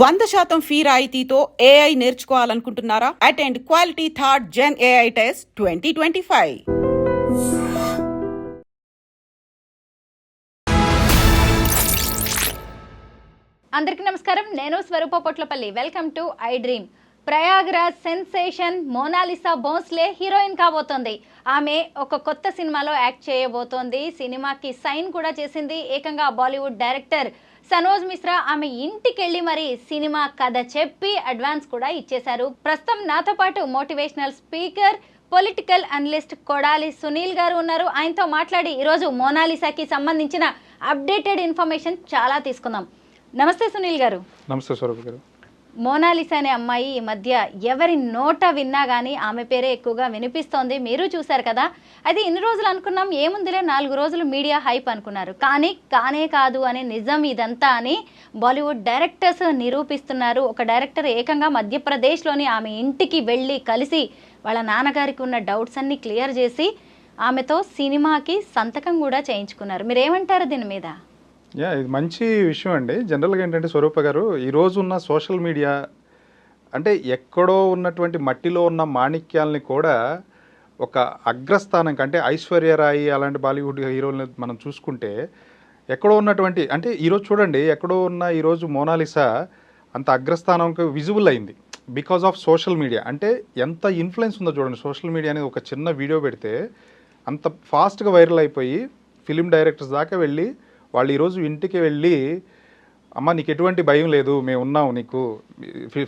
వంద శాతం ఫీ రాయితీతో AI నేర్చుకోవాలనుకుంటున్నారా? Attend quality third gen AI test twenty twenty five అందరికీ నమస్కారం. నేను Swarupa Potlapalli. Welcome to I dream Prayagraj sensation Monalisa Bhosle heroine కాబోతోంది. ఆమె ఒక కొత్త సినిమాలో యాక్ట్ చేయబోతోంది. సినిమాకి సైన్ కూడా చేసింది. ఏకంగా బాలీవుడ్ డైరెక్టర్ సనోజ్ మిశ్రా ఆమె ఇంటికెళ్ళి మరి సినిమా కథ చెప్పి అడ్వాన్స్ కూడా ఇచ్చేశారు. ప్రస్తుతం నాతో పాటు motivational speaker political analyst Kodali Sunil గారు ఉన్నారు. ఆయనతో మాట్లాడి ఈరోజు మోనాలిసాకి సంబంధించిన అప్డేటెడ్ ఇన్ఫర్మేషన్ చాలా తీసుకుందాం. నమస్తే సునీల్ గారు. నమస్తే స్వరూప్ గారు. మోనాలిసా అనే అమ్మాయి ఈ మధ్య ఎవరి నోట విన్నా కానీ ఆమె పేరే ఎక్కువగా వినిపిస్తోంది. మీరు చూశారు కదా? అయితే ఇన్ని రోజులు అనుకున్నాం ఏముందిలే నాలుగు రోజులు మీడియా హైప్ అనుకున్నారు. కానీ కానే కాదు అనే నిజం ఇదంతా అని బాలీవుడ్ డైరెక్టర్స్ నిరూపిస్తున్నారు. ఒక డైరెక్టర్ ఏకంగా మధ్యప్రదేశ్లోని ఆమె ఇంటికి వెళ్ళి కలిసి వాళ్ళ నాన్నగారికి ఉన్న డౌట్స్ అన్ని క్లియర్ చేసి ఆమెతో సినిమాకి సంతకం కూడా చేయించుకున్నారు. మీరు ఏమంటారు దీని మీద? యా ఇది మంచి విషయం అండి. జనరల్గా ఏంటంటే స్వరూప గారు ఈరోజు ఉన్న సోషల్ మీడియా అంటే ఎక్కడో ఉన్నటువంటి మట్టిలో ఉన్న మాణిక్యాలని కూడా ఒక అగ్రస్థానం అంటే ఐశ్వర్యరాయి అలాంటి బాలీవుడ్ హీరోలని మనం చూసుకుంటే ఎక్కడో ఉన్నటువంటి అంటే ఈరోజు చూడండి ఎక్కడో ఉన్న ఈరోజు మోనాలిసా అంత అగ్రస్థానంకి విజిబుల్ అయింది. Because of social media. అంటే ఎంత ఇన్ఫ్లుయెన్స్ ఉందో చూడండి సోషల్ మీడియా అనేది ఒక చిన్న వీడియో పెడితే అంత ఫాస్ట్గా వైరల్ అయిపోయి ఫిలిం డైరెక్టర్స్ దాకా వెళ్ళి వాళ్ళు ఈరోజు ఇంటికి వెళ్ళి అమ్మ నీకు ఎటువంటి భయం లేదు మేము ఉన్నాం నీకు.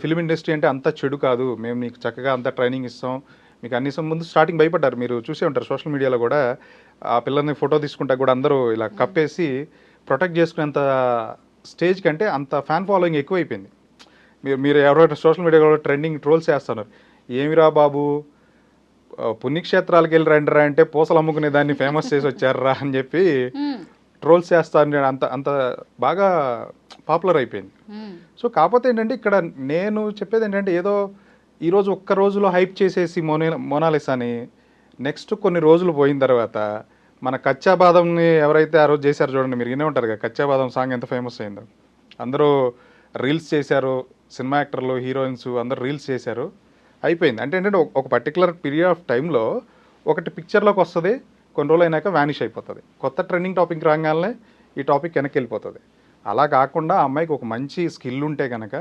ఫిలిం ఇండస్ట్రీ అంటే అంత చెడు కాదు. మేము నీకు చక్కగా అంత ట్రైనింగ్ ఇస్తాం. మీకు అన్ని ముందు స్టార్టింగ్ భయపడ్డారు. మీరు చూసే ఉంటారు సోషల్ మీడియాలో కూడా. ఆ పిల్లల్ని ఫోటో తీసుకుంటా కూడా అందరూ ఇలా కప్పేసి ప్రొటెక్ట్ చేసుకునేంత స్టేజ్ కంటే అంత ఫ్యాన్ ఫాలోయింగ్ ఎక్కువైపోయింది. మీరు మీరు ఎవరైనా సోషల్ మీడియాలో ట్రెండింగ్ ట్రోల్స్ చేస్తున్నారు. ఏమిరా బాబు పుణ్యక్షేత్రాలకు వెళ్ళి రండిరా అంటే పూసలు అమ్ముకునే దాన్ని ఫేమస్ చేసి వచ్చారా అని చెప్పి. ట్రోల్స్ చేస్తారు అంత అంత బాగా పాపులర్ అయిపోయింది. మ్మ్. సో కాకపోతే ఏంటంటే ఇక్కడ నేను చెప్పేది ఏంటంటే ఏదో ఈరోజు ఒక్క రోజులో హైప్ చేసేసి మోనే మోనాలిసాని నెక్స్ట్ కొన్ని రోజులు పోయిన తర్వాత మన కచ్చా బాదంని ఎవరైతే ఆ రోజు చేశారో చూడండి మీరు వినే ఉంటారు కదా కచ్చా బాదం సాంగ్ ఎంత ఫేమస్ అయిందో. అందరూ రీల్స్ చేశారు సినిమా యాక్టర్లు హీరోయిన్స్ అందరూ రీల్స్ చేశారు. అయిపోయింది. అంటే ఏంటంటే ఒక- ఒక పర్టికులర్ పీరియడ్ ఆఫ్ టైంలో ఒకటి పిక్చర్లోకి వస్తుంది కొన్ని రోజులు అయినాక వ్యానిష్ అయిపోతుంది. కొత్త ట్రెండింగ్ టాపిక్ రాగానే ఈ టాపిక్ వెనక్కి వెళ్ళిపోతుంది అలా కాకుండా ఆ అమ్మాయికి ఒక మంచి స్కిల్ ఉంటే కనుక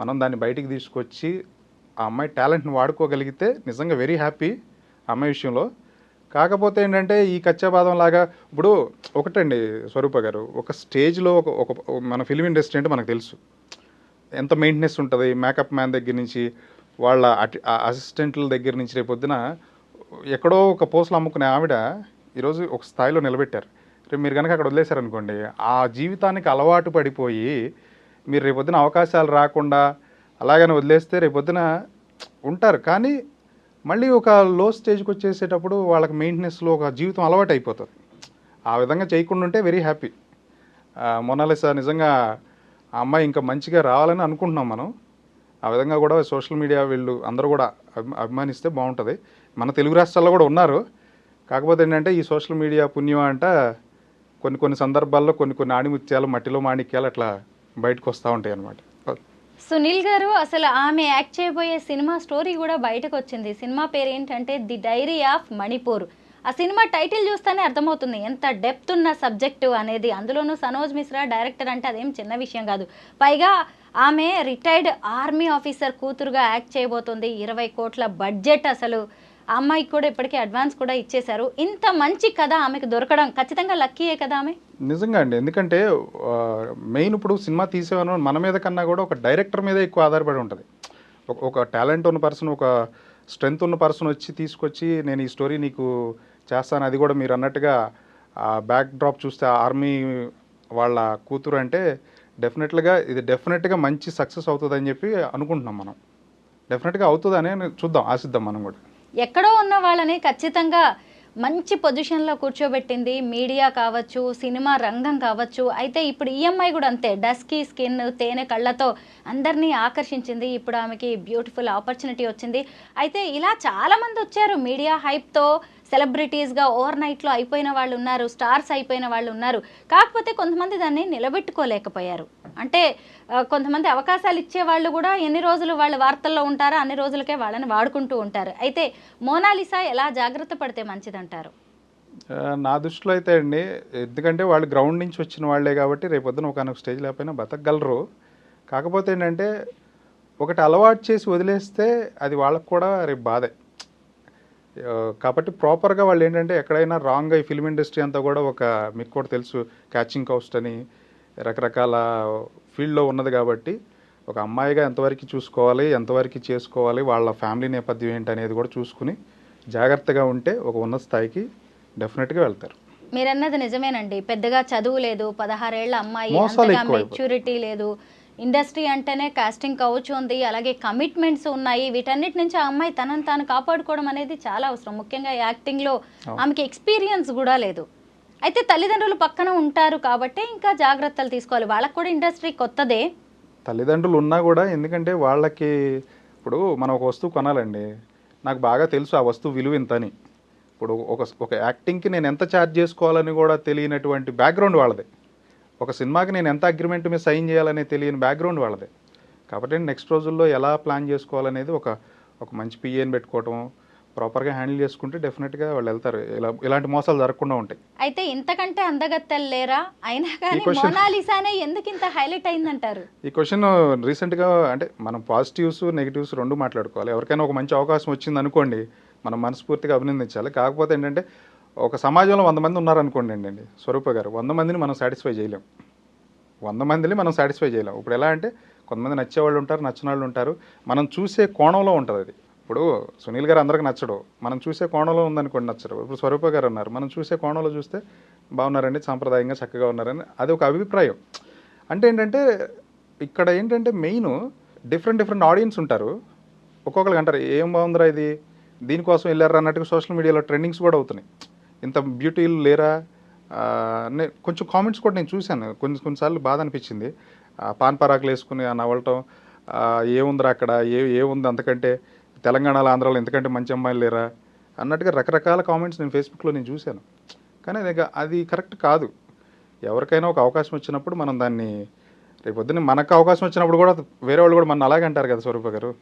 మనం దాన్ని బయటికి తీసుకొచ్చి ఆ అమ్మాయి టాలెంట్ని వాడుకోగలిగితే నిజంగా వెరీ హ్యాపీ అమ్మాయి విషయంలో. కాకపోతే ఏంటంటే ఈ కచ్చాబాదం లాగా ఇప్పుడు ఒకటండి స్వరూప గారు ఒక స్టేజ్లో ఒక ఒక మన ఫిలిం ఇండస్ట్రీ అంటే మనకు తెలుసు. ఎంత మెయింటెనెన్స్ ఉంటుంది? మేకప్ మ్యాన్ దగ్గర నుంచి వాళ్ళ అసిస్టెంట్ల దగ్గర నుంచి రేపొద్దున ఎక్కడో ఒక పోస్టులు అమ్ముకునే ఆవిడ ఈరోజు ఒక స్థాయిలో నిలబెట్టారు. రేపు మీరు కనుక అక్కడ వదిలేశారనుకోండి ఆ జీవితానికి అలవాటు పడిపోయి మీరు రేపొద్దున అవకాశాలు రాకుండా అలాగని వదిలేస్తే రేపొద్దున ఉంటారు. కానీ మళ్ళీ ఒక లో స్టేజ్కి వచ్చేసేటప్పుడు వాళ్ళకి మెయింటెనెన్స్లో ఒక జీవితం అలవాటు అయిపోతుంది. ఆ విధంగా చేయకుండా ఉంటే వెరీ హ్యాపీ. మొనాలిసా నిజంగా ఆ అమ్మాయి ఇంకా మంచిగా రావాలని అనుకుంటున్నాం మనం. ఆ విధంగా కూడా సోషల్ మీడియా వీళ్ళు అందరూ కూడా అభి అభిమానిస్తే బాగుంటుంది. మన తెలుగు రాష్ట్రాల్లో కూడా ఉన్నారు. కాకపోతే ఏంటంటే ఈ సోషల్ మీడియా పుణ్యం అంట కొన్ని కొన్ని సందర్భాల్లో కొన్ని కొన్ని ఆణిముత్యాలు మట్టిలో మాణిక్యాలు అట్లా బయటకు వస్తూ ఉంటాయి అన్నమాట సునీల్ గారు అసలు ఆమె యాక్ట్ చేయబోయే సినిమా స్టోరీ కూడా బయటకు వచ్చింది సినిమా పేరు ఏంటంటే ది డైరీ ఆఫ్ మణిపూర్. ఆ సినిమా టైటిల్ చూస్తేనే అర్థమవుతుంది ఎంత డెప్త్ ఉన్న సబ్జెక్టు అనేది. అందులోనూ సనోజ్ మిశ్రా డైరెక్టర్ అంటే అదేం చిన్న విషయం కాదు. పైగా ఆమె రిటైర్డ్ ఆర్మీ ఆఫీసర్ కూతురుగా యాక్ట్ చేయబోతుంది. ఇరవై కోట్ల బడ్జెట్ అసలు. అమ్మాయికి కూడా ఇప్పటికే అడ్వాన్స్ కూడా ఇచ్చేశారు. ఇంత మంచి కథ ఆమెకు దొరకడం ఖచ్చితంగా లక్కీయే కదా ఆమె? నిజంగా అండి. ఎందుకంటే మెయిన్ ఇప్పుడు సినిమా తీసేవాను మన మీద కన్నా కూడా ఒక డైరెక్టర్ మీద ఎక్కువ ఆధారపడి ఉంటుంది. ఒక ఒక టాలెంట్ ఉన్న పర్సన్ ఒక స్ట్రెంగ్త్ ఉన్న పర్సన్ వచ్చి తీసుకొచ్చి నేను ఈ స్టోరీ నీకు చేస్తాను. అది కూడా మీరు అన్నట్టుగా ఆ బ్యాక్ డ్రాప్ చూస్తే ఆర్మీ వాళ్ళ కూతురు అంటే డెఫినెట్గా ఇది డెఫినెట్గా మంచి సక్సెస్ అవుతుందని చెప్పి అనుకుంటున్నాం మనం. డెఫినెట్గా అవుతుందని చూద్దాం ఆశిద్దాం మనం కూడా. ఎక్కడో ఉన్న వాళ్ళని ఖచ్చితంగా మంచి పొజిషన్లో కూర్చోబెట్టింది. మీడియా కావచ్చు సినిమా రంగం కావచ్చు అయితే ఇప్పుడు ఈఎంఐ కూడా అంతే. డస్కీ స్కిన్ తేనె కళ్ళతో అందరినీ ఆకర్షించింది. ఇప్పుడు ఆమెకి బ్యూటిఫుల్ ఆపర్చునిటీ వచ్చింది. అయితే ఇలా చాలామంది వచ్చారు మీడియా హైప్తో సెలబ్రిటీస్గా ఓవర్ నైట్లో అయిపోయిన వాళ్ళు ఉన్నారు స్టార్స్ అయిపోయిన వాళ్ళు ఉన్నారు. కాకపోతే కొంతమంది దాన్ని నిలబెట్టుకోలేకపోయారు. అంటే కొంతమంది అవకాశాలు ఇచ్చే వాళ్ళు కూడా ఎన్ని రోజులు వాళ్ళ వార్తల్లో ఉంటారో అన్ని రోజులకే వాళ్ళని వాడుకుంటూ ఉంటారు. అయితే మోనాలిసా ఎలా జాగ్రత్త పడితే మంచిదంటారు? నా దృష్టిలో అయితే అండి ఎందుకంటే వాళ్ళు గ్రౌండ్ నుంచి వచ్చిన వాళ్ళే కాబట్టి రేపొద్దున ఒక స్టేజ్ లేకపోయినా బతకగలరు. కాకపోతే ఏంటంటే ఒకటి అలవాటు చేసి వదిలేస్తే అది వాళ్ళకు కూడా రేపు బాధే. కాబట్టి ప్రాపర్గా వాళ్ళు ఏంటంటే ఎక్కడైనా రాంగ్ ఈ ఫిల్మ్ ఇండస్ట్రీ అంతా కూడా ఒక మీకు కూడా తెలుసు క్యాచింగ్ కౌస్ట్ అని. రకరకాల ఫీల్డ్లో ఉన్నది కాబట్టి ఒక అమ్మాయిగా ఎంతవరకు చూసుకోవాలి ఎంతవరకు చేసుకోవాలి వాళ్ళ ఫ్యామిలీ నేపథ్యం ఏంటి అనేది కూడా చూసుకుని జాగ్రత్తగా ఉంటే ఒక ఉన్నత స్థాయికి డెఫినెట్గా వెళ్తారు. మీరన్నది నిజమేనండి. పెద్దగా చదువు లేదు పదహారేళ్ళ అమ్మాయి అంతగా. మెచ్యూరిటీ లేదు. ఇండస్ట్రీ అంటేనే కాస్టింగ్ కౌచ్ ఉంది అలాగే కమిట్మెంట్స్ ఉన్నాయి. వీటన్నిటి నుంచి ఆ అమ్మాయి తనను తాను కాపాడుకోవడం అనేది చాలా అవసరం. ముఖ్యంగా యాక్టింగ్లో ఆమెకి ఎక్స్పీరియన్స్ కూడా లేదు. అయితే తల్లిదండ్రులు పక్కన ఉంటారు కాబట్టి ఇంకా జాగ్రత్తలు తీసుకోవాలి. వాళ్ళకు కూడా ఇండస్ట్రీ కొత్తదే. తల్లిదండ్రులు ఉన్నా కూడా ఎందుకంటే వాళ్ళకి ఇప్పుడు మనం ఒక వస్తువు కొనాలండి. నాకు బాగా తెలుసు ఆ వస్తువు విలువ ఇంతని ఇప్పుడు ఒక ఒక యాక్టింగ్కి నేను ఎంత ఛార్జ్ చేసుకోవాలని కూడా తెలియనటువంటి బ్యాక్గ్రౌండ్ వాళ్ళదే. ఒక సినిమాకి నేను ఎంత అగ్రిమెంట్ మీద సైన్ చేయాలని తెలియని బ్యాక్గ్రౌండ్ వాళ్ళదే. కాబట్టి నెక్స్ట్ రోజుల్లో ఎలా ప్లాన్ చేసుకోవాలనేది ఒక ఒక మంచి పిఏని పెట్టుకోవటం ప్రాపర్గా హ్యాండిల్ చేసుకుంటే డెఫినెట్గా వాళ్ళు వెళ్తారు. ఇలా ఇలాంటి మోసాలు జరగకుండా ఉంటాయి. అయితే ఇంతకంటే అందగత్తెలు లేరా? అయినా కానీ మోనాలిసానే ఎందుకు ఇంత హైలైట్ అయిందంటారు? ఈ క్వశ్చన్ రీసెంట్గా అంటే మనం పాజిటివ్స్ నెగిటివ్స్ రెండు మాట్లాడుకోవాలి. ఎవరికైనా ఒక మంచి అవకాశం వచ్చింది అనుకోండి మనం మనస్ఫూర్తిగా అభినందించాలి. కాకపోతే ఏంటంటే ఒక సమాజంలో వంద మంది ఉన్నారనుకోండి అండి స్వరూప గారు వంద మందిని మనం సాటిస్ఫై చేయలేం. వంద మందిని మనం సాటిస్ఫై చేయలేం. ఇప్పుడు ఎలా అంటే కొంతమంది నచ్చేవాళ్ళు ఉంటారు నచ్చిన వాళ్ళు ఉంటారు. మనం చూసే కోణంలో ఉంటుంది అది. ఇప్పుడు సునీల్ గారు అందరికి నచ్చడు. మనం చూసే కోణంలో ఉందనుకోండి నచ్చరు. ఇప్పుడు స్వరూప గారు ఉన్నారు మనం చూసే కోణంలో చూస్తే బాగున్నారండి సాంప్రదాయంగా చక్కగా ఉన్నారని అది ఒక అభిప్రాయం. అంటే ఏంటంటే ఇక్కడ ఏంటంటే మెయిన్ డిఫరెంట్ డిఫరెంట్ ఆడియన్స్ ఉంటారు. ఒక్కొక్కరికి అంటారు ఏం బాగుందిరా ఇది? దీనికోసం వెళ్ళారా? అన్నట్టుగా సోషల్ మీడియాలో ట్రెండింగ్స్ కూడా అవుతున్నాయి. ఇంత బ్యూటీలు లేరా? కొంచెం కామెంట్స్ కూడా నేను చూశాను. కొన్ని కొన్నిసార్లు బాధ అనిపించింది. పాన్ పరాకులు వేసుకుని ఆ నవ్వటం ఏముందిరా అక్కడ? ఏ ఏముంది అంతకంటే? తెలంగాణలో ఆంధ్రాలో ఎంతకంటే మంచి అమ్మాయిలు లేరా? అన్నట్టుగా రకరకాల కామెంట్స్ నేను ఫేస్బుక్లో నేను చూశాను. కానీ అది అది కరెక్ట్ కాదు. ఎవరికైనా ఒక అవకాశం వచ్చినప్పుడు మనం దాన్ని రేపొద్దున మనకు అవకాశం వచ్చినప్పుడు కూడా వేరే వాళ్ళు కూడా మన అలాగే అంటారు కదా స్వరూప గారు.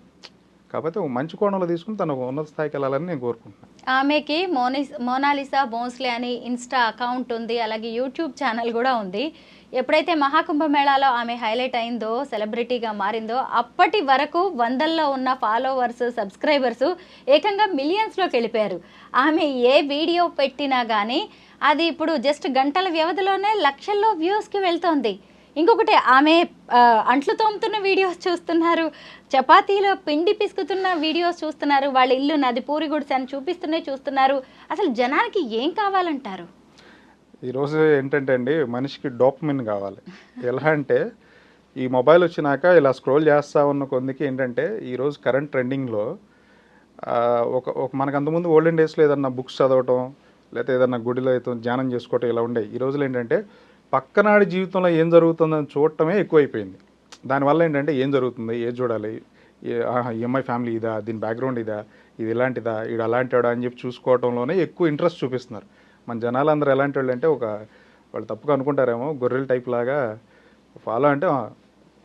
కాకపోతే మంచి కోణంలో తీసుకుని తన ఉన్నత స్థాయికి వెళ్ళాలని నేను కోరుకుంటున్నాను. ఆమెకి మోనిస్ మోనాలిసా బోన్స్లే అని ఇన్స్టా అకౌంట్ ఉంది అలాగే యూట్యూబ్ ఛానల్ కూడా ఉంది. ఎప్పుడైతే మహాకుంభమేళాలో ఆమె హైలైట్ అయిందో సెలబ్రిటీగా మారిందో అప్పటి వరకు వందల్లో ఉన్న ఫాలోవర్స్ సబ్స్క్రైబర్స్ ఏకంగా మిలియన్స్లోకి వెళ్ళిపోయారు. ఆమె ఏ వీడియో పెట్టినా కానీ అది ఇప్పుడు జస్ట్ గంటల వ్యవధిలోనే లక్షల్లో వ్యూస్కి వెళ్తోంది. ఇంకొకటి ఆమె అంట్లు తోముతున్న వీడియోస్ చూస్తున్నారు చపాతీలో పిండి పిసుకుతున్న వీడియోస్ చూస్తున్నారు వాళ్ళ ఇల్లు నది పూరి గుడిసె అని చూపిస్తూనే చూస్తున్నారు. అసలు జనానికి ఏం కావాలంటారు? ఈరోజు ఏంటంటే అండి మనిషికి డోపమిన్ కావాలి. ఎలా అంటే ఈ మొబైల్ వచ్చినాక ఇలా స్క్రోల్ చేస్తా ఉన్న కొందికి ఏంటంటే ఈరోజు కరెంట్ ట్రెండింగ్లో ఒక ఒక మనకు అంతకుముందు ఓల్డెన్ డేస్లో ఏదన్నా బుక్స్ చదవటం లేకపోతే ఏదన్నా గుడిలో అయితే ధ్యానం చేసుకోవటం ఇలా ఉండే ఈ రోజులు ఏంటంటే పక్కనాడి జీవితంలో ఏం జరుగుతుందని చూడటమే ఎక్కువైపోయింది. దానివల్ల ఏంటంటే ఏం జరుగుతుంది ఏది చూడాలి ఈఎంఐ ఫ్యామిలీ ఇదా దీని బ్యాక్గ్రౌండ్ ఇదా ఇది ఇలాంటిదా ఇది అలాంటివాడా అని చెప్పి చూసుకోవడంలోనే ఎక్కువ ఇంట్రెస్ట్ చూపిస్తున్నారు. మన జనాలు అందరూ ఎలాంటి వాళ్ళు అంటే ఒక వాళ్ళు తప్పుగా అనుకుంటారేమో గొర్రెల టైప్ లాగా ఫాలో అంటే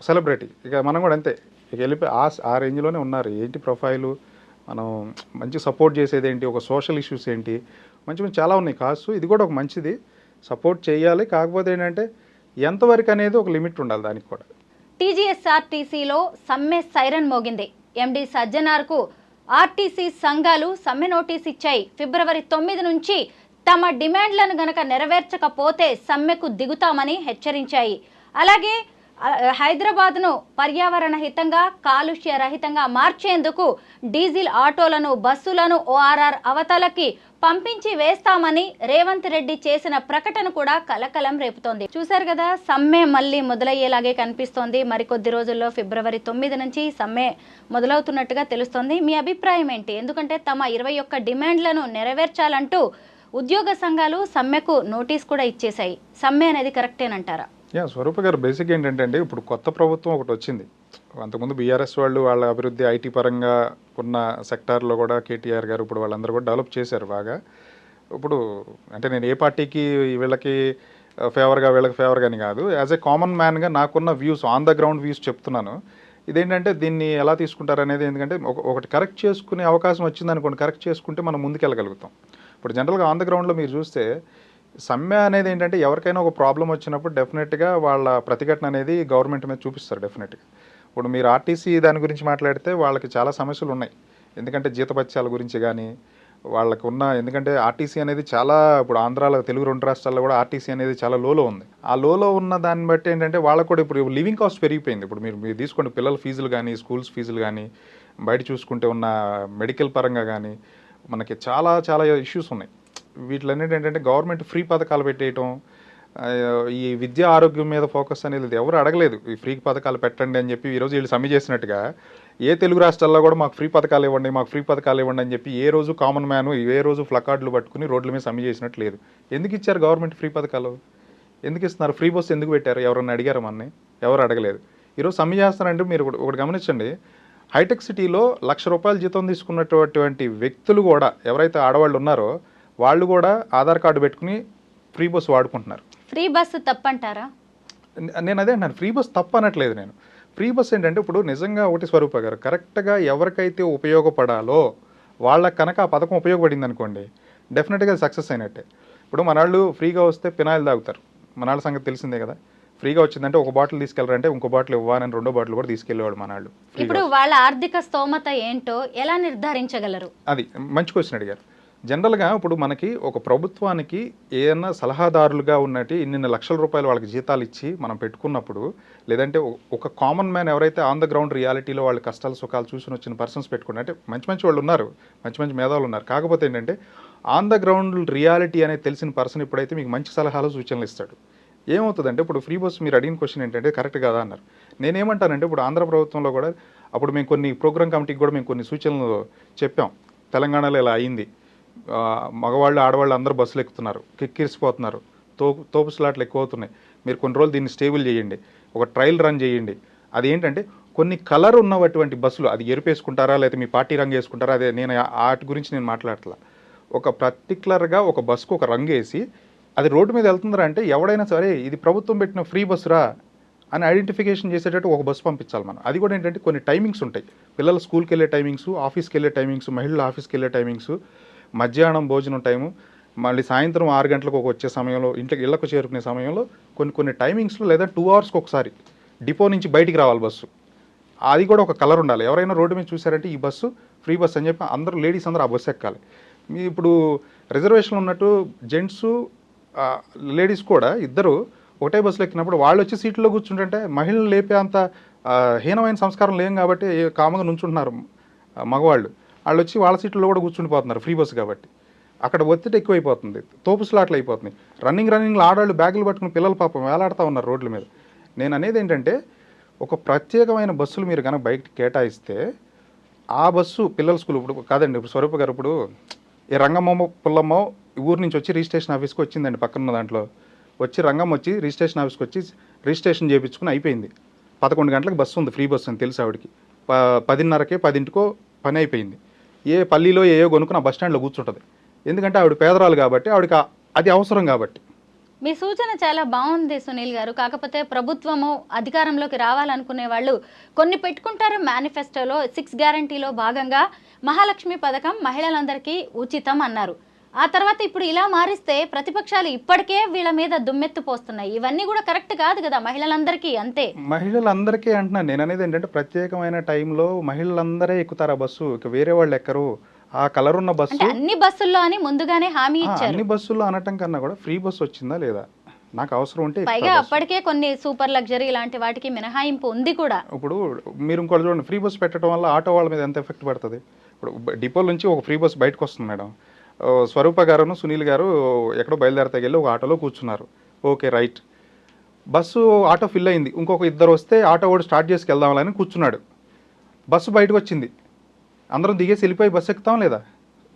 సెలబ్రిటీ ఇక మనం కూడా అంతే. ఇక వెళ్ళిపోయి ఆ ఆ రేంజ్లోనే ఉన్నారు. ఏంటి ప్రొఫైలు మనం మంచి సపోర్ట్ చేసేది ఏంటి? ఒక సోషల్ ఇష్యూస్ ఏంటి? మంచి మంచి చాలా ఉన్నాయి. కాసు ఇది కూడా ఒక మంచిది. సపోర్ట్ చేయాలి. కాకపోతే ఏంటంటే ఎంతవరకు అనేది ఒక లిమిట్ ఉండాలి దానికి కూడా. టీజీఎస్ఆర్టీసీలో సమ్మె సైరన్ మోగింది. ఎండి సజ్జనార్కు ఆర్టీసీ సంఘాలు సమ్మె నోటీస్ ఇచ్చాయి. ఫిబ్రవరి తొమ్మిది నుంచి తమ డిమాండ్లను గనక నెరవేర్చకపోతే సమ్మెకు దిగుతామని హెచ్చరించాయి. అలాగే హైదరాబాద్ను పర్యావరణ హితంగా కాలుష్య రహితంగా మార్చేందుకు డీజిల్ ఆటోలను బస్సులను ఓఆర్ఆర్ అవతలకి పంపించి వేస్తామని రేవంత్ రెడ్డి చేసిన ప్రకటన కూడా కలకలం రేపుతోంది. చూశారు కదా సమ్మె మళ్ళీ మొదలయ్యేలాగే కనిపిస్తోంది. మరికొద్ది రోజుల్లో ఫిబ్రవరి తొమ్మిది నుంచి సమ్మె మొదలవుతున్నట్టుగా తెలుస్తోంది. మీ అభిప్రాయం ఏంటి? ఎందుకంటే తమ ఇరవై ఒక్క డిమాండ్లను నెరవేర్చాలంటూ ఉద్యోగ సంఘాలు సమ్మెకు నోటీస్ కూడా ఇచ్చేశాయి. సమ్మె అనేది కరెక్టేనంటారా? యా స్వరూప గారు బేసిక్ ఏంటంటే అండి ఇప్పుడు కొత్త ప్రభుత్వం ఒకటి వచ్చింది. అంతకుముందు బీఆర్ఎస్ వాళ్ళు వాళ్ళ అభివృద్ధి ఐటీ పరంగా ఉన్న సెక్టార్లో కూడా కేటీఆర్ గారు ఇప్పుడు వాళ్ళందరూ కూడా డెవలప్ చేశారు బాగా. ఇప్పుడు అంటే నేను ఏ పార్టీకి వీళ్ళకి ఫేవర్గా వీళ్ళకి ఫేవర్గా అని కాదు. యాజ్ ఏ కామన్ మ్యాన్గా నాకున్న views on the ground views చెప్తున్నాను. ఇదేంటంటే దీన్ని ఎలా తీసుకుంటారు అనేది ఎందుకంటే ఒక- ఒకటి కరెక్ట్ చేసుకునే అవకాశం వచ్చిందనుకోండి కరెక్ట్ చేసుకుంటే మనం ముందుకెళ్ళగలుగుతాం. ఇప్పుడు జనరల్గా ఆన్ ద గ్రౌండ్లో మీరు చూస్తే సమ్మె అనేది ఏంటంటే ఎవరికైనా ఒక ప్రాబ్లం వచ్చినప్పుడు డెఫినెట్గా వాళ్ళ ప్రతిఘటన అనేది గవర్నమెంట్ మీద చూపిస్తారు డెఫినెట్గా. ఇప్పుడు మీరు ఆర్టీసీ దాని గురించి మాట్లాడితే వాళ్ళకి చాలా సమస్యలు ఉన్నాయి. ఎందుకంటే జీతపత్యాల గురించి కానీ వాళ్ళకు ఉన్న ఎందుకంటే ఆర్టీసీ అనేది చాలా ఇప్పుడు ఆంధ్రాలో తెలుగు రెండు రాష్ట్రాల్లో కూడా ఆర్టీసీ అనేది చాలా లోలో ఉంది. ఆ లోలో ఉన్న దాన్ని బట్టి ఏంటంటే వాళ్ళకు కూడా ఇప్పుడు లివింగ్ కాస్ట్ పెరిగిపోయింది. ఇప్పుడు మీరు మీరు తీసుకోండి పిల్లల ఫీజులు కానీ స్కూల్స్ ఫీజులు కానీ బయట చూసుకుంటే ఉన్న మెడికల్ పరంగా కానీ మనకి చాలా చాలా ఇష్యూస్ ఉన్నాయి. వీటిలన్నిటి ఏంటంటే గవర్నమెంట్ ఫ్రీ పథకాలు పెట్టేయటం ఈ విద్య ఆరోగ్యం మీద ఫోకస్ అనేది ఎవరు అడగలేదు ఈ ఫ్రీ పథకాలు పెట్టండి అని చెప్పి ఈరోజు వీళ్ళు సమ్మె చేసినట్టుగా ఏ తెలుగు రాష్ట్రాల్లో కూడా మాకు ఫ్రీ పథకాలు ఇవ్వండి మాకు ఫ్రీ పథకాలు ఇవ్వండి అని చెప్పి ఏ రోజు కామన్ మ్యాన్ ఏ రోజు ఫ్లకార్డులు పట్టుకుని రోడ్ల మీద సమ్మె చేసినట్టు లేదు. ఎందుకు ఇచ్చారు గవర్నమెంట్ ఫ్రీ పథకాలు? ఎందుకు ఇస్తున్నారు? ఫ్రీ బస్ ఎందుకు పెట్టారు? ఎవరన్నా అడిగారు మనని? ఎవరు అడగలేదు. ఈరోజు సమ్మె చేస్తారంటే మీరు ఒకటి గమనించండి. హైటెక్ సిటీలో లక్ష రూపాయల జీతం తీసుకున్నటువంటి వ్యక్తులు కూడా ఎవరైతే ఆడవాళ్ళు ఉన్నారో వాళ్ళు కూడా ఆధార్ కార్డు పెట్టుకుని ఫ్రీ బస్ వాడుకుంటున్నారు. ఫ్రీ బస్సు తప్పంటారా? నేను అదే అంటున్నాను. ఫ్రీ బస్ తప్ప అనట్లేదు నేను. ఫ్రీ బస్ ఏంటంటే ఇప్పుడు నిజంగా ఒకటి స్వరూప గారు కరెక్ట్గా ఎవరికైతే ఉపయోగపడాలో వాళ్ళకి కనుక ఆ పథకం ఉపయోగపడింది అనుకోండి డెఫినెట్గా సక్సెస్ అయినట్టే. ఇప్పుడు మనాళ్ళు ఫ్రీగా వస్తే పినాయిల్ తాగుతారు. మనాళ్ళ సంగతి తెలిసిందే కదా. ఫ్రీగా వచ్చిందంటే ఒక బాటిల్ తీసుకెళ్ళారంటే ఇంకో బాటిల్ ఇవ్వాలని రెండో బాటిల్ కూడా తీసుకెళ్ళేవాడు మనాళ్ళు ఫ్రీగా ఇప్పుడు వాళ్ళ ఆర్థిక స్తోమత ఏంటో ఎలా నిర్ధారించగలరు? అది మంచి క్వశ్చన్ అడిగారు. జనరల్గా ఇప్పుడు మనకి ఒక ప్రభుత్వానికి ఏదన్నా సలహాదారులుగా ఉన్నట్టు ఇన్ని లక్షల రూపాయలు వాళ్ళకి జీతాలు ఇచ్చి మనం పెట్టుకున్నప్పుడు లేదంటే ఒక కామన్ మ్యాన్ ఎవరైతే ఆన్ ద గ్రౌండ్ రియాలిటీలో వాళ్ళ కష్టాలు సుఖాలు చూసుకుని వచ్చిన పర్సన్స్ పెట్టుకున్నారు అంటే మంచి మంచి వాళ్ళు ఉన్నారు. మంచి మంచి మేధావులు ఉన్నారు. కాకపోతే ఏంటంటే ఆన్ ద గ్రౌండ్ రియాలిటీ అనేది తెలిసిన పర్సన్ ఇప్పుడైతే మీకు మంచి సలహాలు సూచనలు ఇస్తాడు. ఏమవుతుందంటే ఇప్పుడు ఫ్రీ బస్ మీరు అడిగిన క్వశ్చన్ ఏంటంటే కరెక్ట్ కాదా అన్నారు. నేనేమంటానంటే ఇప్పుడు ఆంధ్ర ప్రభుత్వంలో కూడా అప్పుడు మేము కొన్ని ప్రోగ్రామ్ కమిటీకి కూడా మేము కొన్ని సూచనలు చెప్పాం. తెలంగాణలో ఇలా అయింది. మగవాళ్ళు ఆడవాళ్ళు అందరూ బస్సులు ఎక్కుతున్నారు. కిక్కిరిసిపోతున్నారు తో తోపు స్లాట్లు ఎక్కువ అవుతున్నాయి మీరు కొన్ని రోజులు దీన్ని స్టేబుల్ చేయండి. ఒక ట్రయల్ రన్ చేయండి. అది ఏంటంటే కొన్ని కలర్ ఉన్నటువంటి బస్సులు అది ఎరుపు వేసుకుంటారా మీ పార్టీ రంగు వేసుకుంటారా అదే నేను వాటి గురించి నేను మాట్లాడట్లా. ఒక పర్టికులర్గా ఒక బస్సుకు ఒక రంగు వేసి అది రోడ్డు మీద వెళ్తుందిరా అంటే ఎవడైనా సరే ఇది ప్రభుత్వం పెట్టిన ఫ్రీ బస్సురా అని ఐడెంటిఫికేషన్ చేసేటట్టు ఒక బస్సు పంపించాలి మనం. అది కూడా ఏంటంటే కొన్ని టైమింగ్స్ ఉంటాయి. పిల్లలు స్కూల్కి వెళ్ళే టైమింగ్స్ ఆఫీస్కి వెళ్ళే టైమింగ్స్ మహిళలు ఆఫీస్కి వెళ్ళే టైమింగ్స్ మధ్యాహ్నం భోజనం టైము మళ్ళీ సాయంత్రం ఆరు గంటలకు ఒక వచ్చే సమయంలో ఇంట్లోకి ఇళ్ళకు చేరుకునే సమయంలో కొన్ని కొన్ని టైమింగ్స్లో లేదా టూ అవర్స్కి ఒకసారి డిపో నుంచి బయటికి రావాలి బస్సు. అది కూడా ఒక కలర్ ఉండాలి. ఎవరైనా రోడ్డు మీద చూసారంటే ఈ బస్సు ఫ్రీ బస్సు అని చెప్పి అందరూ లేడీస్ అందరూ ఆ బస్సు ఎక్కాలి. మీ ఇప్పుడు రిజర్వేషన్ ఉన్నట్టు జెంట్స్ లేడీస్ కూడా ఇద్దరు ఒకటే బస్సులో ఎక్కినప్పుడు వాళ్ళు వచ్చి సీట్లో కూర్చుంటుంటే మహిళలు లేపే అంత హీనమైన సంస్కారం లేం కాబట్టి కామగా నుంచుంటున్నారు మగవాళ్ళు. వాళ్ళు వచ్చి వాళ్ళ సీట్లో కూడా కూర్చుండిపోతున్నారు ఫ్రీ బస్సు కాబట్టి. అక్కడ ఒత్తిడి ఎక్కువైపోతుంది తోపు స్లాట్లు అయిపోతుంది రన్నింగ్ రన్నింగ్లో ఆడవాళ్ళు బ్యాగులు పట్టుకుని పిల్లలు పాపం వేలాడుతూ ఉన్నారు రోడ్ల మీద. నేను అనేది ఏంటంటే ఒక ప్రత్యేకమైన బస్సులు మీరు కనుక బయటకి కేటాయిస్తే ఆ బస్సు పిల్లల స్కూల్ ఇప్పుడు కాదండి ఇప్పుడు స్వరూప గారు ఇప్పుడు ఈ రంగమ్మ పుల్లమ్మ ఊరు నుంచి వచ్చి రిజిస్ట్రేషన్ ఆఫీస్కి వచ్చిందండి పక్కన దాంట్లో. వచ్చి రంగం వచ్చి రిజిస్ట్రేషన్ ఆఫీస్కి వచ్చి రిజిస్ట్రేషన్ చేయించుకుని అయిపోయింది. పదకొండు గంటలకు బస్సు ఉంది ఫ్రీ బస్సు అని తెలుసు ఆవిడకి. ప పదిన్నరకే పదింటికో పని అయిపోయింది. ఏ పల్లీలో ఏయో కొనుక్కుని ఆ బస్ స్టాండ్లో కూర్చుంటుంది. ఎందుకంటే ఆవిడ పేదరాలు కాబట్టి ఆవిడకి అది అవసరం కాబట్టి. మీ సూచన చాలా బాగుంది సునీల్ గారు. కాకపోతే ప్రభుత్వము అధికారంలోకి రావాలనుకునే వాళ్ళు కొన్ని పెట్టుకుంటారు మేనిఫెస్టోలో సిక్స్ గ్యారంటీలో భాగంగా మహాలక్ష్మి పథకం మహిళలందరికీ ఉచితం అన్నారు. ఆ తర్వాత ఇప్పుడు ఇలా మారిస్తే ప్రతిపక్షాలు ఇప్పటికే వీళ్ళ మీద దుమ్మెత్తు పోస్తున్నాయి. ఇవన్నీ కూడా కరెక్ట్ కాదు కదా మహిళలందరికీ అంతే. మహిళలందరికీ అంటున్నాను నేను అనేది ఏంటంటే ప్రత్యేకమైన టైంలో మహిళలందరే ఎక్కుతారు ఆ బస్సు. ఇక వేరే వాళ్ళు ఎక్కరు. ఆ కలర్ ఉన్న బస్సు. అన్ని బస్సుల్లో అని ముందుగానే హామీ ఇచ్చారు. అన్ని బస్సుల్లో అనటం కన్నా కూడా ఫ్రీ బస్సు వచ్చిందా లేదా? నాకు అవసరం ఉంటే పైగా. అప్పటికే కొన్ని సూపర్ లగ్జరీ ఇలాంటి వాటికి మినహాయింపు ఉంది కూడా. ఇప్పుడు మీరు ఇంకోటి చూడండి ఫ్రీ బస్ పెట్టడం వల్ల ఆటో వాళ్ళ మీద ఎంత ఎఫెక్ట్ పడుతుంది? ఇప్పుడు డిపోల నుంచి ఒక ఫ్రీ బస్ బయటకు వస్తుంది మేడం. స్వరూప గారును సునీల్ గారు ఎక్కడో బయలుదేరతాకి వెళ్ళి ఒక ఆటోలో కూర్చున్నారు. Okay right. Bus auto fill అయింది. ఇంకొక ఇద్దరు వస్తే ఆటో కూడా స్టార్ట్ చేసి కూర్చున్నాడు. బస్సు బయటకు వచ్చింది అందరం దిగేసి వెళ్ళిపోయి బస్సు ఎక్కుతాం లేదా?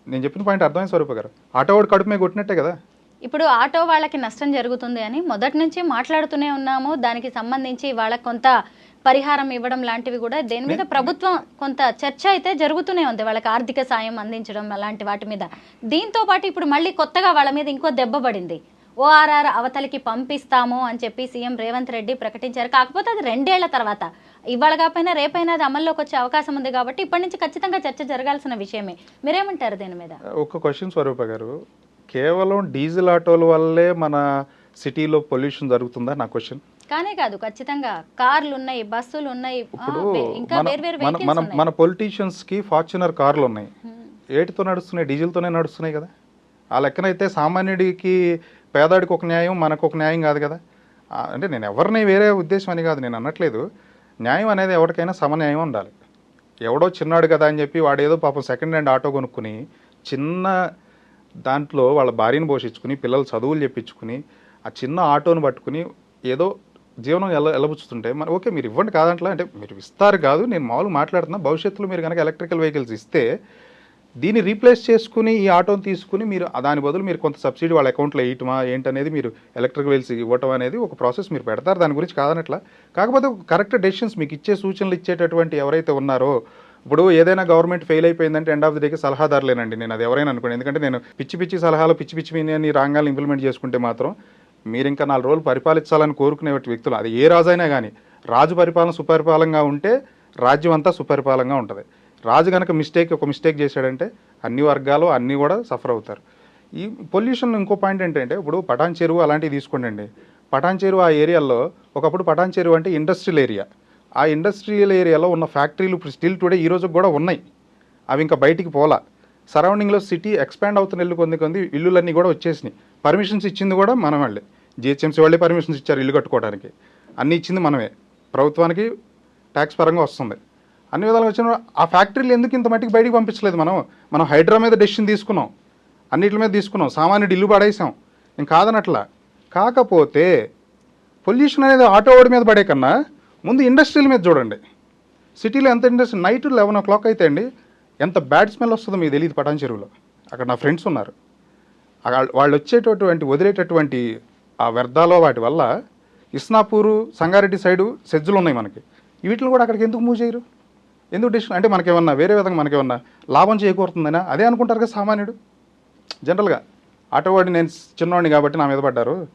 నేను చెప్పిన పాయింట్ అర్థమైంది స్వరూప గారు. ఆటో వాడు కడుపు మీద కొట్టినట్టే కదా? ఇప్పుడు ఆటో వాళ్ళకి నష్టం జరుగుతుంది అని మొదటి నుంచి మాట్లాడుతూనే ఉన్నాము. దానికి సంబంధించి వాళ్ళకి కొంత పరిహారం ఇవ్వడం లాంటివి కూడా దేని మీద ప్రభుత్వం కొంత చర్చ అయితే జరుగుతూనే ఉంది. వాళ్ళకి ఆర్థిక సాయం అందించడం అలాంటి వాటి మీద. దీంతో పాటు ఇప్పుడు మళ్ళీ కొత్తగా వాళ్ళ మీద ఇంకో దెబ్బ పడింది. ఓఆర్ఆర్ అవతలికి పంపిస్తాము అని చెప్పి సీఎం రేవంత్ రెడ్డి ప్రకటించారు. కాకపోతే అది రెండేళ్ళ తర్వాత. ఇవాళ కాకపోయినా రేపైనా అది అమల్లోకి వచ్చే అవకాశం ఉంది కాబట్టి ఇప్పటి నుంచి ఖచ్చితంగా చర్చ జరగాల్సిన విషయమే. మీరేమంటారు దీని మీద? ఒక క్వశ్చన్ స్వరూప గారు. కేవలం డీజిల్ ఆటోల వల్లే మన సిటీలో పొల్యూషన్ జరుగుతుందా? నా క్వశ్చన్. కానే కాదు ఖచ్చితంగా కార్లు ఉన్నాయి బస్సులు ఉన్నాయి ఇంకా మన మన పొలిటీషియన్స్కి ఫార్చునర్ కార్లు ఉన్నాయి ఏటితో నడుస్తున్నాయి? డీజిల్తోనే నడుస్తున్నాయి కదా. ఆ లెక్కనైతే సామాన్యుడికి పేదాడికి ఒక న్యాయం మనకు ఒక న్యాయం కాదు కదా. అంటే నేను ఎవరిని వేరే ఉద్దేశం అని కాదు నేను అనట్లేదు. న్యాయం అనేది ఎవరికైనా సమన్యాయం ఉండాలి. ఎవడో చిన్నాడు కదా అని చెప్పి వాడు ఏదో పాపం సెకండ్ హ్యాండ్ ఆటో కొనుక్కుని చిన్న దాంట్లో వాళ్ళ భార్యను పోషించుకుని పిల్లలు చదువులు చెప్పించుకుని ఆ చిన్న ఆటోను పట్టుకుని ఏదో జీవనం ఎలా ఎలబుచ్చుతుంటే మరి ఓకే మీరు ఇవ్వండి కాదంట్లా అంటే మీరు ఇస్తారు కాదు నేను మామూలుగా మాట్లాడుతున్నా భవిష్యత్తులో మీరు కనుక ఎలక్ట్రికల్ వెహికల్స్ ఇస్తే దీన్ని రీప్లేస్ చేసుకుని ఈ ఆటోని తీసుకుని మీరు దాని బదులు మీరు కొంత సబ్సిడీ వాళ్ళ అకౌంట్లో వేయటమా ఏంటనేది మీరు ఎలక్ట్రిక్ వెహికల్స్ ఇవ్వటం అనేది ఒక ప్రాసెస్ మీరు పెడతారు దాని గురించి కాదనట్లా. కాకపోతే కరెక్ట్ డెసిషన్స్ మీకు ఇచ్చే సూచనలు ఇచ్చేటటువంటి ఎవరైతే ఉన్నారో ఇప్పుడు ఏదైనా గవర్నమెంట్ ఫెయిల్ అయిపోయిందంటే ఎండ్ ఆఫ్ ది డేకి సలహాదారులేనండి నేను అది ఎవరైనా అనుకోండి. ఎందుకంటే నేను పిచ్చి పిచ్చి సలహాలు పిచ్చి పిచ్చి అని రాంగాలు ఇంప్లిమెంట్ చేసుకుంటే మాత్రం మీరు ఇంకా నాలుగు రోజులు పరిపాలించాలని కోరుకునే వ్యక్తులు. అది ఏ రాజు అయినా కానీ రాజు పరిపాలన సుపరిపాలనగా ఉంటే రాజ్యం అంతా సుపరిపాలనగా ఉంటుంది. రాజు కనుక మిస్టేక్ ఒక మిస్టేక్ చేశాడంటే అన్ని వర్గాలు అన్నీ కూడా సఫర్ అవుతారు. ఈ పొల్యూషన్ ఇంకో పాయింట్ ఏంటంటే ఇప్పుడు పటాన్ చెరువు అలాంటివి తీసుకోండి అండి. పటాన్ చెరువు ఆ ఏరియాలో ఒకప్పుడు పటాన్ చెరువు అంటే ఇండస్ట్రియల్ ఏరియా. ఆ ఇండస్ట్రియల్ ఏరియాలో ఉన్న ఫ్యాక్టరీలు ఇప్పుడు స్టిల్ టుడే ఈ రోజు కూడా ఉన్నాయి. అవి ఇంకా బయటికి పోలా. సరౌండింగ్లో సిటీ ఎక్స్పాండ్ అవుతున్న ఇల్లు కొంది కొంది ఇల్లులన్నీ కూడా వచ్చేసినాయి. పర్మిషన్స్ ఇచ్చింది కూడా మనం వాళ్ళే. జిహెచ్ఎంసీ వాళ్ళే పర్మిషన్స్ ఇచ్చారు ఇల్లు కట్టుకోవడానికి. అన్నీ ఇచ్చింది మనమే. ప్రభుత్వానికి ట్యాక్స్ పరంగా వస్తుంది. అన్ని విధాలుగా వచ్చిన ఆ ఫ్యాక్టరీలు ఎందుకు ఇంత మట్టికి బయటికి పంపించలేదు మనం? మనం హైడ్రా మీద డెసిషన్ తీసుకున్నాం. అన్నిటి మీద తీసుకున్నాం. సామాన్యుడు ఇల్లు పడేసాం. నేను కాదనట్లా. కాకపోతే పొల్యూషన్ అనేది ఆటో వాడి మీద పడే కన్నా ముందు ఇండస్ట్రీల మీద చూడండి. సిటీలో ఎంత industry? Night eleven o'clock అయితే అండి ఎంత బ్యాడ్ స్మెల్ వస్తుందో మీకు తెలియదు పటాన్ చెరువులో. అక్కడ నా ఫ్రెండ్స్ ఉన్నారు. వాళ్ళు వచ్చేటటువంటి వదిలేటటువంటి ఆ వ్యర్థాలు వాటి వల్ల ఇస్నాపూరు సంగారెడ్డి సైడు సెజ్జులు ఉన్నాయి మనకి. వీటిని కూడా అక్కడికి ఎందుకు మూవ్ చేయరు? ఎందుకు డిసిషన్ అంటే మనకేమన్నా వేరే విధంగా మనకేమన్నా లాభం చేకూరుతుందనా? అదే అనుకుంటారు కదా సామాన్యుడు. జనరల్గా ఆటోవాడి నేను చిన్నవాడిని కాబట్టి నా మీద పడ్డారు.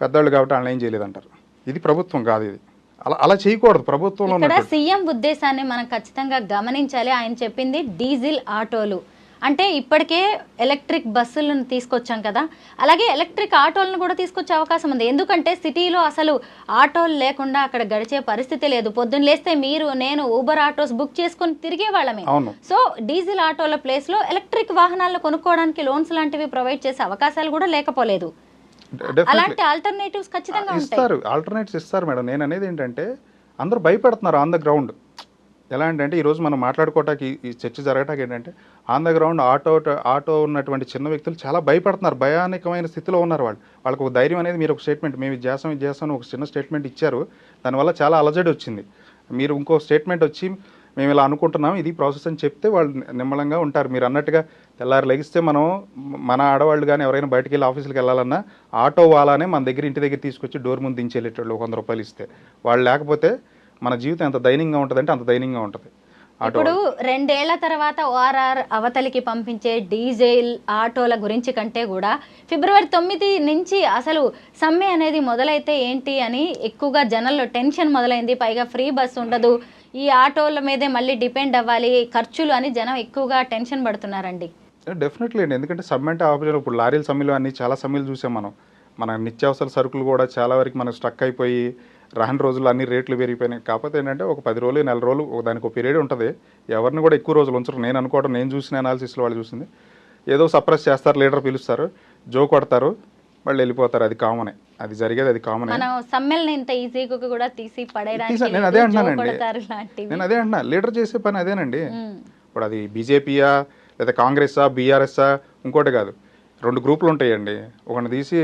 పెద్దవాళ్ళు కాబట్టి వాళ్ళని ఏం చేయలేదంటారు. ఇది ప్రభుత్వం కాదు ఇది. అలా అలా చేయకూడదు. ప్రభుత్వంలో సీఎం ఉద్దేశాన్ని మనం ఖచ్చితంగా గమనించాలి. ఆయన చెప్పింది డీజిల్ ఆటోలు. అంటే ఇప్పటికే ఎలక్ట్రిక్ బస్సులను తీసుకొచ్చాం కదా. అలాగే ఎలక్ట్రిక్ ఆటోలను కూడా తీసుకొచ్చే అవకాశం ఉంది. ఎందుకంటే సిటీలో అసలు ఆటోలు లేకుండా అక్కడ గడిచే పరిస్థితి లేదు. పొద్దున్న లేస్తే మీరు నేను ఊబర్ ఆటోస్ బుక్ చేసుకొని తిరిగే వాళ్ళమే. సో డీజిల్ ఆటోల ప్లేస్లో ఎలక్ట్రిక్ వాహనాలను కొనుక్కోవడానికి లోన్స్ లాంటివి ప్రొవైడ్ చేసే అవకాశాలు కూడా లేకపోలేదు. అలాంటి ఆల్టర్నేటివ్స్ ఖచ్చితంగా ఇస్తారు. ఆల్టర్నేట్స్ ఇస్తారు మేడం. నేను అనేది ఏంటంటే అందరూ భయపడుతున్నారు ఆన్ ద గ్రౌండ్ ఎలా అంటే ఈరోజు మనం మాట్లాడుకోవటానికి ఈ చర్చ జరగటానికి ఏంటంటే on the ground auto auto ఉన్నటువంటి చిన్న వ్యక్తులు చాలా భయపడుతున్నారు. భయానకమైన స్థితిలో ఉన్నారు వాళ్ళు. వాళ్ళకు ఒక ధైర్యం అనేది మీరు ఒక స్టేట్మెంట్ మేము ఇది చేస్తాం ఇది చేస్తాం ఒక చిన్న స్టేట్మెంట్ ఇచ్చారు. దానివల్ల చాలా అలజడి వచ్చింది. మీరు ఇంకో స్టేట్మెంట్ వచ్చి మేము ఇలా అనుకుంటున్నాం ఇది ప్రాసెస్ అని చెప్తే వాళ్ళు నిమ్మలంగా ఉంటారు. మీరు అన్నట్టుగా తెల్లారి లెగిస్తే మనం మన ఆడవాళ్ళు కానీ ఎవరైనా బయటికి వెళ్ళి ఆఫీసులకు వెళ్ళాలన్నా ఆటో వాళ్ళనే మన దగ్గర ఇంటి దగ్గర తీసుకొచ్చి డోర్ ముందు దించేళ్ళేటోళ్ళు ఒక వంద రూపాయలు ఇస్తే. వాళ్ళు లేకపోతే మన జీవితం ఎంత దైన్యంగా ఉంటుందంటే అంత దైన్యంగా ఉంటుంది. ఇప్పుడు రెండేళ్ళ తర్వాత ఓఆర్ఆర్ అవతలికి పంపించే డీజిల్ ఆటోల గురించి కంటే కూడా ఫిబ్రవరి తొమ్మిది నుంచి అసలు సమ్మె అనేది మొదలైతే ఏంటి అని ఎక్కువగా జనంలో టెన్షన్ మొదలైంది. పైగా ఫ్రీ బస్ ఉండదు. ఈ ఆటోల మీదే మళ్ళీ డిపెండ్ అవ్వాలి. ఖర్చులు అని జనం ఎక్కువగా టెన్షన్ పడుతున్నారండి. డెఫినెట్లీ అండి. ఎందుకంటే సమ్మె అంటే ఆపోజిట్ ఇప్పుడు లారీల సమ్మెలు అన్ని చాలా సమ్మెలు చూసాం మనం. మన నిత్యావసర సరుకులు కూడా చాలా వరకు మనకు స్ట్రక్ అయిపోయి రాని రోజులు అన్ని రేట్లు పెరిగిపోయినాయి కాకపోతే ఏంటంటే ఒక పది రోజులు నెల రోజులు దానికి ఒక పీరియడ్ ఉంటుంది. ఎవరిని కూడా ఎక్కువ రోజులు ఉంచరు. నేను అనుకోవడం నేను చూసిన అనాలిసిస్లో వాళ్ళు చూసింది. ఏదో సప్రెస్ చేస్తారు లీడర్ పిలుస్తారు జో కొడతారు వాళ్ళు వెళ్ళిపోతారు. అది కామనే అది జరిగేది అది కామనే కూడా తీసి నేను అదే అంటున్నానండి. నేను అదే అంటున్నా. లీడర్ చేసే పని అదేనండి. ఇప్పుడు అది బీజేపీయా లేదా కాంగ్రెస్సా బీఆర్ఎస్సా ఇంకోటి కాదు. రెండు గ్రూపులు ఉంటాయండి. ఒకరిని తీసి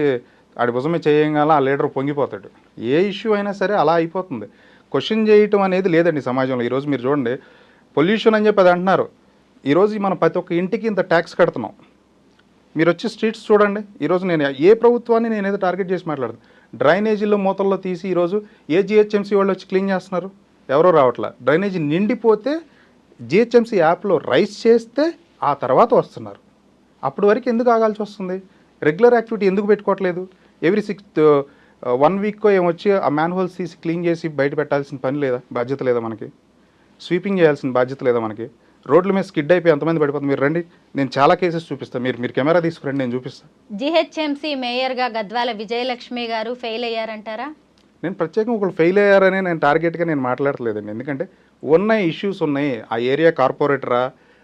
ఆడి భుజమే చేయగాల ఆ లీడర్ పొంగిపోతాడు. ఏ ఇష్యూ అయినా సరే అలా అయిపోతుంది. క్వశ్చన్ చేయటం అనేది లేదండి సమాజంలో. ఈరోజు మీరు చూడండి పొల్యూషన్ అని చెప్పి అది అంటున్నారు. ఈరోజు మనం ప్రతి ఒక్క ఇంటికి ఇంత ట్యాక్స్ కడుతున్నాం. మీరు వచ్చి స్ట్రీట్స్ చూడండి. ఈరోజు నేను ఏ ప్రభుత్వాన్ని నేను ఏదో టార్గెట్ చేసి మాట్లాడదు. డ్రైనేజీలో మూతల్లో తీసి ఈరోజు ఏ జిహెచ్ఎంసీ వాళ్ళు వచ్చి క్లీన్ చేస్తున్నారు? ఎవరో రావట్లా. డ్రైనేజీ నిండిపోతే జిహెచ్ఎంసీ యాప్లో రైస్ చేస్తే ఆ తర్వాత వస్తున్నారు. అప్పటి వరకు ఎందుకు ఆగాల్సి వస్తుంది? రెగ్యులర్ యాక్టివిటీ ఎందుకు పెట్టుకోవట్లేదు? ఎవ్రీ సిక్స్త్ వన్ వీక్కో ఏమొచ్చి ఆ మ్యాన్ హోల్స్ తీసి క్లీన్ చేసి బయట పెట్టాల్సిన పని లేదా? బాధ్యత లేదా మనకి? స్వీపింగ్ చేయాల్సిన బాధ్యత లేదా మనకి? రోడ్ల మీద స్కిడ్ అయిపోయి ఎంతమంది పడిపోతుంది మీరు రండి. నేను చాలా కేసెస్ చూపిస్తాను మీరు మీరు కెమెరా తీసుకురండి నేను చూపిస్తాను జిహెచ్ఎంసీ మేయర్గా గద్వాల విజయలక్ష్మి గారు ఫెయిల్ అయ్యారంటారా? నేను ప్రత్యేకంగా ఒకళ్ళు ఫెయిల్ అయ్యారని నేను టార్గెట్గా నేను మాట్లాడట్లేదండి. ఎందుకంటే ఉన్న ఇష్యూస్ ఉన్నాయి. ఆ ఏరియా కార్పొరేటరా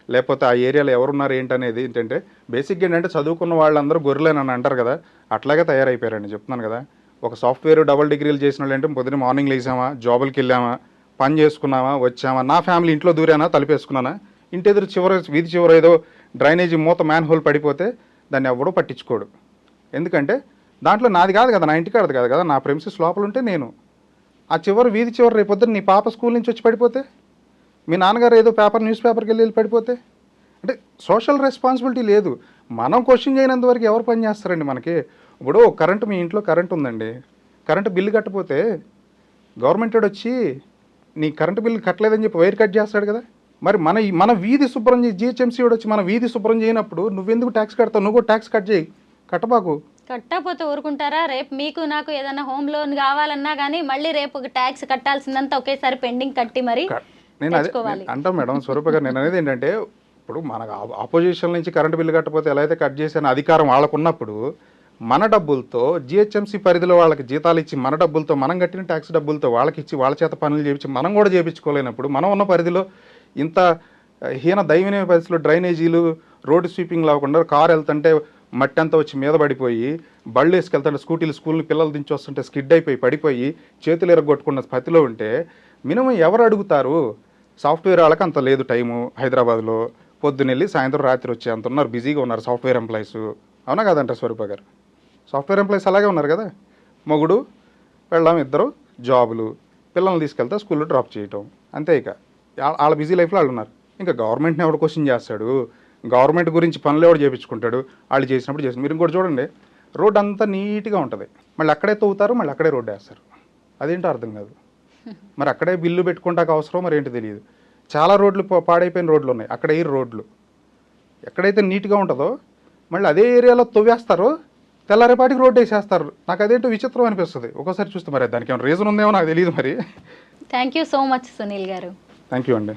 లేకపోతే ఆ ఏరియాలో ఎవరున్నారు ఏంటనేది ఏంటంటే బేసిక్గా ఏంటంటే చదువుకున్న వాళ్ళందరూ గొర్రెలేనని అంటారు కదా. అట్లాగే తయారైపోయారండి. చెప్తున్నాను కదా. ఒక సాఫ్ట్వేర్ డబుల్ డిగ్రీలు చేసిన వాళ్ళు అంటే పొద్దున్న మార్నింగ్ లేసామా జాబులకి వెళ్ళామా పని చేసుకున్నామా వచ్చామా నా ఫ్యామిలీ ఇంట్లో దూరానా తలుపేసుకున్నానా? ఇంటి ఎదురు చివర వీధి చివర ఏదో డ్రైనేజీ మూత మ్యాన్ హోల్ పడిపోతే దాన్ని ఎవడో పట్టించుకోడు. ఎందుకంటే దాంట్లో నాది కాదు కదా నా ఇంటి కాదు కాదు కదా నా ప్రెమిసెస్ లోపల ఉంటే నేను. ఆ చివరి వీధి చివరి రేపు పొద్దున్న నీ పాప స్కూల్ నుంచి వచ్చి పడిపోతే? మీ నాన్నగారు ఏదో పేపర్ న్యూస్ పేపర్కి వెళ్ళి వెళ్ళి పడిపోతే? అంటే సోషల్ రెస్పాన్సిబిలిటీ లేదు. మనం క్వశ్చన్ చేయనంత వరకు ఎవరు పని చేస్తారండి మనకి? ఇప్పుడు కరెంటు మీ ఇంట్లో కరెంట్ ఉందండి. కరెంటు బిల్లు కట్టపోతే గవర్నమెంట్ వచ్చి నీ కరెంటు బిల్లు కట్టలేదని చెప్పి వైర్ కట్ చేస్తాడు కదా. మరి మన మన వీధి శుభ్రం చేసి జిహెచ్ఎంసీ వచ్చి మన వీధి శుభ్రం చేయనప్పుడు నువ్వెందుకు ట్యాక్స్ కడతావు? నువ్వు కూడా ట్యాక్స్ కట్ చేయి. కట్టబాకు. కట్టకపోతే ఊరుకుంటారా? రేపు మీకు నాకు ఏదైనా హోమ్ లోన్ కావాలన్నా కానీ మళ్ళీ రేపు ట్యాక్స్ కట్టాల్సిందంతా ఒకేసారి పెండింగ్ కట్టి మరి నేను అదే అంటాం మేడం స్వరూప గారు నేను అనేది ఏంటంటే ఇప్పుడు మనకు ఆపోజిషన్ నుంచి కరెంట్ బిల్లు కట్టకపోతే ఎలా అయితే కట్ చేసిన అధికారం వాళ్ళకు ఉన్నప్పుడు మన డబ్బులతో జిహెచ్ఎంసీ పరిధిలో వాళ్ళకి జీతాలు ఇచ్చి మన డబ్బులతో మనం కట్టిన ట్యాక్స్ డబ్బులతో వాళ్ళకి ఇచ్చి వాళ్ళ చేత పనులు చేయించి మనం కూడా చేయించుకోలేనప్పుడు మనం ఉన్న పరిధిలో ఇంత హీన దైవనీయ పరిస్థితులు డ్రైనేజీలు రోడ్డు స్వీపింగ్ లేకుండా కారు వెళ్తుంటే మట్టి అంతా వచ్చి మీద పడిపోయి బళ్ళు వేసుకెళ్తుంటే స్కూటీలు స్కూల్ పిల్లలు దించి వస్తుంటే స్కిడ్ అయిపోయి పడిపోయి చేతులు ఎరగొట్టుకున్న స్థితిలో ఉంటే మినిమం ఎవరు అడుగుతారు? సాఫ్ట్వేర్ వాళ్ళకి అంత లేదు టైము హైదరాబాద్లో. పొద్దునెళ్ళి సాయంత్రం రాత్రి వచ్చే అంత ఉన్నారు. బిజీగా ఉన్నారు సాఫ్ట్వేర్ ఎంప్లాయీస్. అవునా కాదంట స్వరూప గారు? సాఫ్ట్వేర్ ఎంప్లాయీస్ అలాగే ఉన్నారు కదా. మొగుడు వెళ్ళాం ఇద్దరు జాబులు పిల్లల్ని తీసుకెళ్తే స్కూల్లో డ్రాప్ చేయటం. అంతే ఇక. వాళ్ళ బిజీ లైఫ్లో వాళ్ళు ఉన్నారు. ఇంకా గవర్నమెంట్ని ఎవడు క్వశ్చన్ చేస్తాడు? గవర్నమెంట్ గురించి పనులు ఎవడు చేయించుకుంటాడు వాళ్ళు చేసినప్పుడు చేసి మీరు ఇంకోటి చూడండి. రోడ్ అంతా నీట్గా ఉంటుంది. మళ్ళీ అక్కడే తవ్వుతారు మళ్ళీ అక్కడే రోడ్డు వేస్తారు. అదేంటో అర్థం కాదు. మరి అక్కడే బిల్లు పెట్టుకుంటాక అవసరం మరి ఏంటి తెలియదు. చాలా రోడ్లు పాడైపోయిన రోడ్లు ఉన్నాయి. అక్కడ ఈ రోడ్లు. ఎక్కడైతే నీట్గా ఉంటుందో మళ్ళీ అదే ఏరియాలో తవ్వేస్తారో తెల్లారేపాటికి రోడ్డు వేసేస్తారు. నాకు అదేంటో విచిత్రం అనిపిస్తుంది. ఒకసారి చూస్తే మరి దానికి ఏమైనా రీజన్ ఉందేమో నాకు తెలియదు మరి. Thank you so much Sunil గారు. థ్యాంక్ యూ అండి.